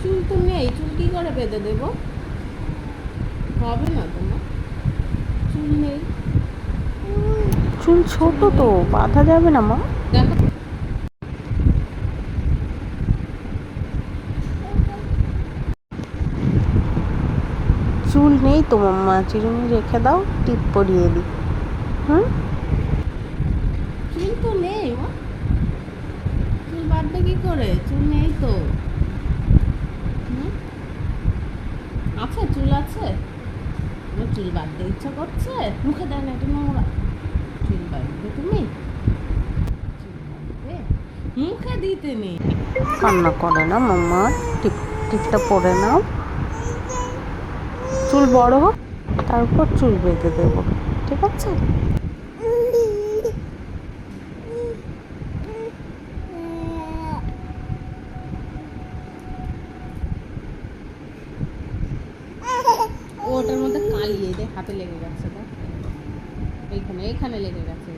চুল তো নেই চুল কি করে বেঁধে দেবো? হবে না তোমার চুল নেই। চুল ছোট তো বাঁধা যাবে না মা। দেখো। চুল নেই তো মাম্মা চিরুনি রেখে দাও টিপ পরিয়ে দিই। হুম? চুল তো নেই মা। চুল বাঁধবে কি করে? চুল নেই তো হুম? আছে, চুল আছে? চুল বাঁধতে ইচ্ছা করছে? মুখে দেয় না একটু নোংরা। চুল বাঁধবে তুমি? মুখে দিতে নেই। কান্না করে না মাম্মা? টিপ, টিপটা পরে নাও। চুল বড় হোক, তারপর চুল বেঁধে দেবো। ঠিক আছে? ওটার মধ্যে কালিয়ে দে হাতে লেগে গেছে এইখানে এইখানে লেগে গেছে।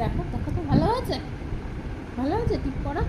দেখো দেখো তো ভালো আছে ভালো আছে ঠিক করা।